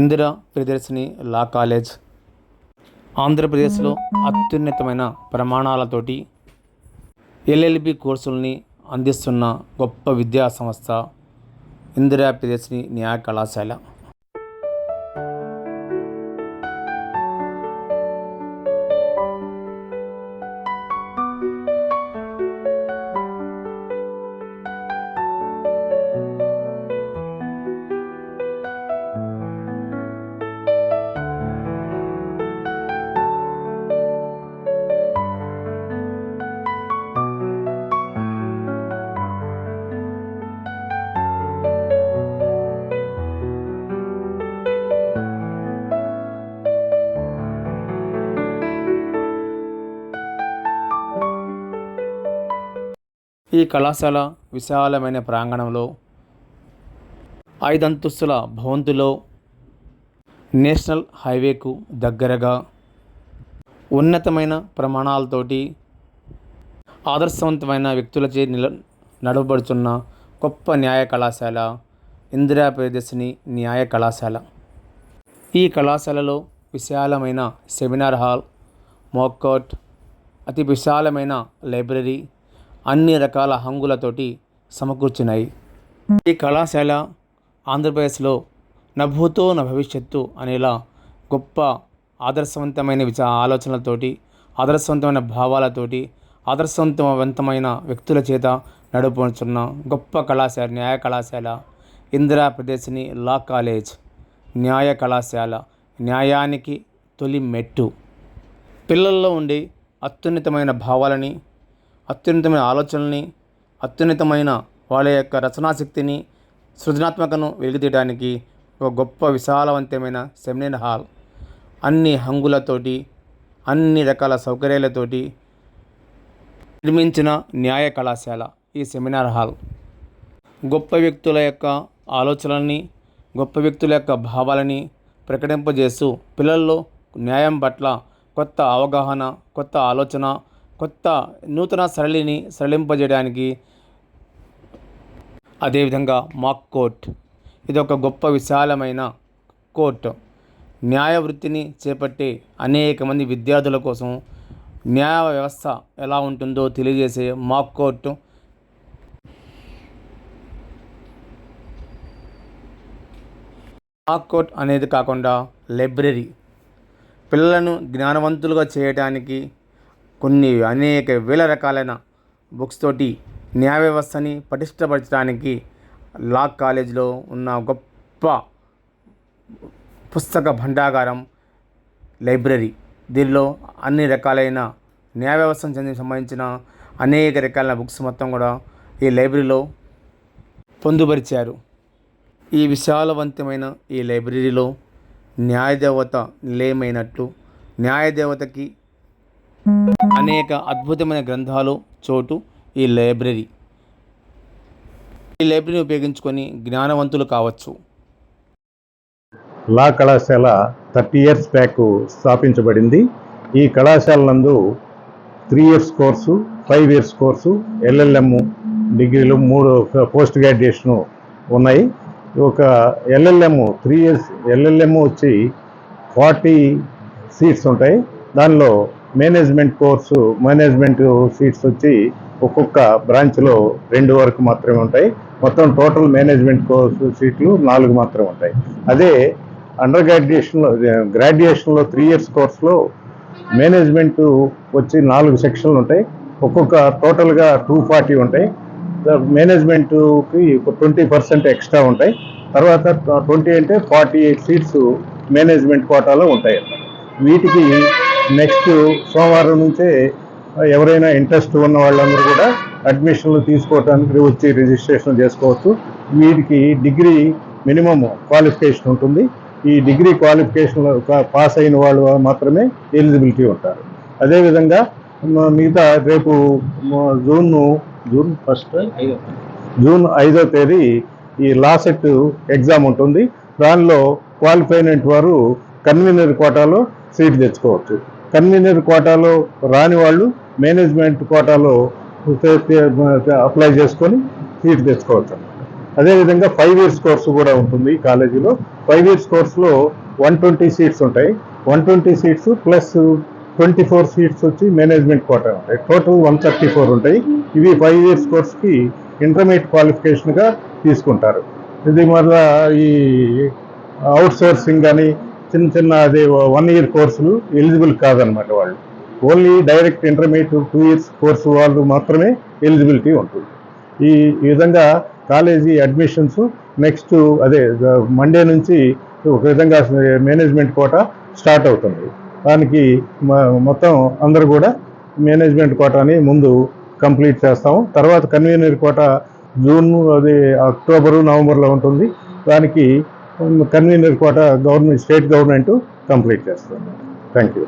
Indira Priyadarshini law college. ఆంధ్రప్రదేశ్లో అత్యున్నతమైన ప్రమాణాలతోటి LLB కోర్సుల్ని అందిస్తున్న గొప్ప విద్యా సంస్థ ఇందిరా ప్రియదర్శిని న్యాయ కళాశాల ఈ కళాశాల విశాలమైన ప్రాంగణంలో ఐదంతస్తుల భవంతులో నేషనల్ హైవేకు దగ్గరగా ఉన్నతమైన ప్రమాణాలతోటి ఆదర్శవంతమైన వ్యక్తులచే నిల నడవబడుతున్న గొప్ప న్యాయ కళాశాల ఇందిరా ప్రియదర్శిని న్యాయ కళాశాల. ఈ కళాశాలలో విశాలమైన సెమినార్ హాల్ మోక్కోట్ అతి విశాలమైన లైబ్రరీ అన్ని రకాల హంగులతోటి సమకూర్చినాయి ఈ కళాశాల ఆంధ్రప్రదేశ్లో నభూతో నా భవిష్యత్తు అనేలా గొప్ప ఆదర్శవంతమైన విచ ఆలోచనలతోటి ఆదర్శవంతమైన భావాలతోటి ఆదర్శవంతమైన వ్యక్తుల చేత నడుపుతున్న గొప్ప కళాశాల న్యాయ కళాశాల ఇందిరా ప్రదేశ్ని లా కాలేజ్ న్యాయ కళాశాల న్యాయానికి తొలి మెట్టు. పిల్లల్లో ఉండే అత్యున్నతమైన భావాలని అత్యున్నతమైన ఆలోచనల్ని అత్యున్నతమైన వాళ్ళ యొక్క రచనాశక్తిని సృజనాత్మకను వెలుగుతీయడానికి ఒక గొప్ప విశాలవంతమైన సెమినార్ హాల్. అన్ని హంగులతోటి అన్ని రకాల సౌకర్యాలతోటి నిర్మించిన న్యాయ కళాశాల ఈ సెమినార్ హాల్. గొప్ప వ్యక్తుల యొక్క ఆలోచనల్ని గొప్ప వ్యక్తుల యొక్క భావాలని ప్రకటింపజేస్తూ పిల్లల్లో న్యాయం పట్ల కొత్త అవగాహన కొత్త ఆలోచన కొత్త నూతన సరళిని సరళింపజేయడానికి అదేవిధంగా మాక్ కోర్ట్. ఇది ఒక గొప్ప విశాలమైన కోర్ట్. న్యాయ వృత్తిని చేపట్టే అనేక మంది విద్యార్థుల కోసం న్యాయ వ్యవస్థ ఎలా ఉంటుందో తెలియజేసే మాక్ కోర్టు. మాక్ కోర్ట్ అనేది కాకుండా లైబ్రరీ. పిల్లలను జ్ఞానవంతులుగా చేయడానికి కొన్ని అనేక వేల రకాలైన బుక్స్ తోటి న్యాయ వ్యవస్థని పటిష్టపరచడానికి లా కాలేజీలో ఉన్న గొప్ప పుస్తక భండాగారం లైబ్రరీ. దీనిలో అన్ని రకాలైన న్యాయ వ్యవస్థకు చెందిన సంబంధించిన అనేక రకాల బుక్స్ మొత్తం కూడా ఈ లైబ్రరీలో పొందుపరిచారు. ఈ విశాలవంతమైన ఈ లైబ్రరీలో న్యాయదేవత నిలయమైనట్లు న్యాయదేవతకి అనేక అద్భుతమైన గ్రంథాలు చోటు ఈ లైబ్రరీ. ఈ లైబ్రరీని ఉపయోగించుకొని జ్ఞానవంతులు కావచ్చు. లా కళాశాల థర్టీ ఇయర్స్ బ్యాక్ స్థాపించబడింది. ఈ కళాశాల నందు three years course five years course LLM డిగ్రీలు మూడు పోస్ట్ గ్రాడ్యుయేషను ఉన్నాయి. ఒక ఎల్ఎల్ఎం త్రీ ఇయర్స్ ఎల్ఎల్ఎం వచ్చి ఫార్టీ సీట్స్ ఉంటాయి. దానిలో మేనేజ్మెంట్ కోర్సు మేనేజ్మెంట్ సీట్స్ వచ్చి ఒక్కొక్క బ్రాంచ్లో రెండు వరకు మాత్రమే ఉంటాయి. మొత్తం టోటల్ మేనేజ్మెంట్ కోర్సు సీట్లు నాలుగు మాత్రమే ఉంటాయి. అదే అండర్ గ్రాడ్యుయేషన్లో గ్రాడ్యుయేషన్లో త్రీ ఇయర్స్ కోర్సులో మేనేజ్మెంట్ వచ్చి నాలుగు సెక్షన్లు ఉంటాయి. ఒక్కొక్క టోటల్గా టూ ఫార్టీ ఉంటాయి. మేనేజ్మెంట్కి ట్వంటీ పర్సెంట్ ఎక్స్ట్రా ఉంటాయి. తర్వాత ట్వంటీ అంటే ఫార్టీ ఎయిట్ సీట్స్ మేనేజ్మెంట్ కోటాలో ఉంటాయి. వీటికి నెక్స్ట్ సోమవారం నుంచే ఎవరైనా ఇంట్రెస్ట్ ఉన్న వాళ్ళందరూ కూడా అడ్మిషన్లు తీసుకోవడానికి వచ్చి రిజిస్ట్రేషన్ చేసుకోవచ్చు. వీటికి డిగ్రీ మినిమం క్వాలిఫికేషన్ ఉంటుంది. ఈ డిగ్రీ క్వాలిఫికేషన్ పాస్ అయిన వాళ్ళు మాత్రమే ఎలిజిబిలిటీ ఉంటారు. అదేవిధంగా మిగతా రేపు జూన్ జూన్ ఫస్ట్ జూన్ ఐదో తేదీ ఈ లాసెట్ ఎగ్జామ్ ఉంటుంది. దానిలో క్వాలిఫైనట్ వారు కన్వీనర్ కోటాలో సీట్ తెచ్చుకోవచ్చు. కన్వీనర్ కోటాలో రాని వాళ్ళు మేనేజ్మెంట్ కోటాలో అప్లై చేసుకొని సీట్ తెచ్చుకోవచ్చు అదేవిధంగా ఫైవ్ ఇయర్స్ కోర్సు కూడా ఉంటుంది ఈ కాలేజీలో. ఫైవ్ ఇయర్స్ కోర్సులో వన్ ట్వంటీ సీట్స్ ఉంటాయి. One twenty seats plus twenty four seats వచ్చి మేనేజ్మెంట్ కోటా ఉంటాయి. టోటల్ వన్ థర్టీ ఫోర్ ఉంటాయి. ఇవి ఫైవ్ ఇయర్స్ కోర్స్కి ఇంటర్మీడియట్ క్వాలిఫికేషన్గా తీసుకుంటారు. ఇది మళ్ళా ఈ అవుట్ సోర్సింగ్ కానీ చిన్న చిన్న అదే వన్ ఇయర్ కోర్సులు ఎలిజిబుల్ కాదనమాట వాళ్ళు. Only direct intermediate two years course వాళ్ళు మాత్రమే ఎలిజిబిలిటీ ఉంటుంది. ఈ ఈ విధంగా కాలేజీ అడ్మిషన్స్ నెక్స్ట్ అదే మండే నుంచి ఒక విధంగా మేనేజ్మెంట్ కోట స్టార్ట్ అవుతుంది. దానికి మొత్తం అందరూ కూడా మేనేజ్మెంట్ కోటాని ముందు కంప్లీట్ చేస్తాము. తర్వాత కన్వీనర్ కోట జూన్ అది అక్టోబరు నవంబర్లో ఉంటుంది. దానికి convenor quota government state government complete చేస్తుంది. Thank you